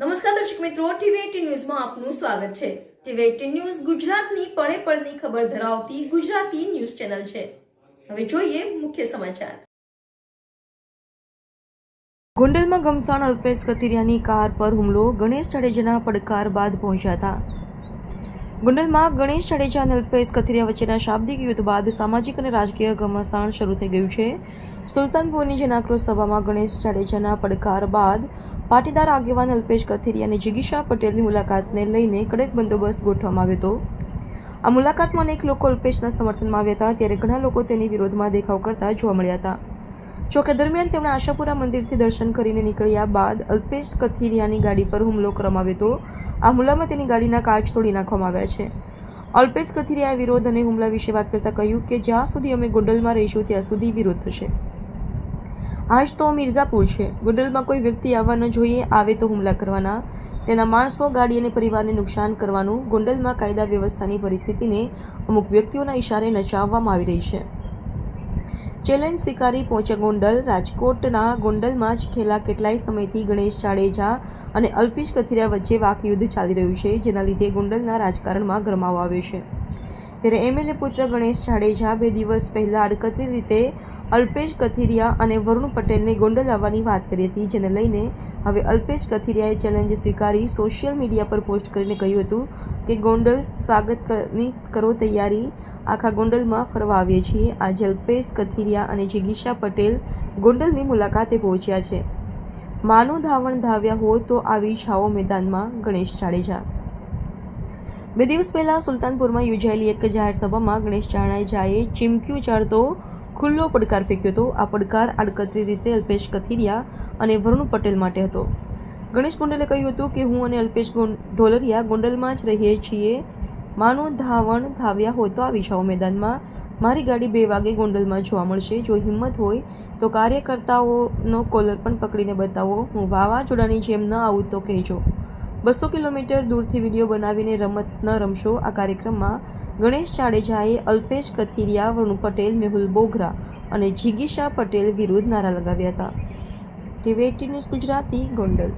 નમસ્કાર દર્શક મિત્રો ટીવી ન્યૂઝમાં આપનું સ્વાગત છે. ટીવી ન્યૂઝ ગુજરાતની પળે પળની ખબર ધરાવતી ગુજરાતી ન્યૂઝ ચેનલ છે. હવે જોઈએ મુખ્ય સમાચાર. ગોંડલમાં ગમસાણ અલ્પેશ કથિરિયાની કાર પર હુમલો, ગણેશ જાડેજાના પડકાર બાદ પહોંચ્યા હતા. ગોંડલમાં ગણેશ જાડેજા અને અલ્પેશ કથિરિયા વચ્ચેના શાબ્દિક યુદ્ધ બાદ સામાજિક અને રાજકીય ઘમાસાણ શરૂ થઈ ગયું છે. સુલતાનપુરની જનાક્રોશ સભામાં ગણેશ જાડેજાના પડકાર બાદ પાટીદાર આગેવાન અલ્પેશ કથિરિયા અને જિગીશા પટેલની મુલાકાતને લઈને કડક બંદોબસ્ત ગોઠવવામાં આવ્યો હતો. આ મુલાકાતમાં અનેક લોકો અલ્પેશના સમર્થનમાં આવ્યા હતા, ત્યારે ઘણા લોકો તેની વિરોધમાં દેખાવ કરતા જોવા મળ્યા હતા. જોકે દરમિયાન તેમણે આશાપુરા મંદિરથી દર્શન કરીને નીકળ્યા બાદ અલ્પેશ કથિરિયાની ગાડી પર હુમલો કરવામાં આવ્યો હતો. આ હુમલામાં તેની ગાડીના કાચ તોડી નાખવામાં આવ્યા છે. અલ્પેશ કથિરિયાએ વિરોધ અને હુમલા વિશે વાત કરતાં કહ્યું કે જ્યાં સુધી અમે ગોંડલમાં રહીશું, ત્યાં સુધી વિરોધ થશે. આજ તો મિર્ઝાપુર છે. ગોંડલમાં કોઈ વ્યક્તિ આવવા ન જોઈએ, આવે તો હુમલા કરવાના. તેના માણસો, ગાડી અને પરિવારને નુકસાન કરવાનું ગોંડલમાં કાયદા વ્યવસ્થાની પરિસ્થિતિને અમુક વ્યક્તિઓના ઇશારે નચાવવામાં આવી રહી છે. ચેલેન્જ સ્વીકારી પહોંચ્યા ગોંડલ. રાજકોટના ગોંડલમાં જ છેલ્લા કેટલાય સમયથી ગણેશ જાડેજા અને અલ્પેશ કથિરિયા વચ્ચે વાકયુદ્ધ ચાલી રહ્યું છે, જેના લીધે ગોંડલના રાજકારણમાં ગરમાવો આવ્યો છે. ત્યારે એમએલએ પુત્ર ગણેશ જાડેજા બે દિવસ પહેલાં આડકતરી રીતે અલ્પેશ કથિરિયા અને વરુણ પટેલને ગોંડલ આવવાની વાત કરી હતી, જેને લઈને હવે અલ્પેશ કથિરિયાએ ચેલેન્જ સ્વીકારી સોશિયલ મીડિયા પર પોસ્ટ કરીને કહ્યું હતું કે, ગોંડલ સ્વાગતની કરો તૈયારી આખા ગોંડલમાં ફરવા આવીએ છીએ. આજે અલ્પેશ કથિરિયા અને જિગીશા પટેલ ગોંડલની મુલાકાતે પહોંચ્યા છે. માનું ધાવણ ધાવ્યા હો તો આવી છાવો મેદાનમાં ગણેશ જાડેજા. બે દિવસ પહેલાં સુલતાનપુરમાં યોજાયેલી એક જાહેર સભામાં ગણેશ જાડેજાએ ચીમક્યું ચાડતો ખુલ્લો પડકાર ફેંક્યો હતો. આ પડકાર આડકતરી રીતે અલ્પેશ કથિરિયા અને વરુણ પટેલ માટે હતો. ગણેશ ગોંડલે કહ્યું હતું કે, હું અને અલ્પેશ ઢોલરિયા ગોંડલમાં જ રહીએ છીએ. માનું ધાવણ ધાવ્યા હોય તો આવી જાઓ મેદાનમાં. મારી ગાડી બે વાગે ગોંડલમાં જોવા મળશે. જો હિંમત હોય તો કાર્યકર્તાઓનો કોલર પણ પકડીને બતાવો. હું વાવાઝોડાની જેમ ન આવું તો કહેજો. બસો કિલોમીટર દૂરથી વીડિયો બનાવીને રમત ન રમશો. આ કાર્યક્રમમાં ગણેશ જાડેજાએ અલ્પેશ કથિરિયા, વરુણ પટેલ, મેહુલ બોગરા અને જિગીશા પટેલ વિરુદ્ધ નારા લગાવ્યા હતા. TV eighteen news Gujarati Gondal.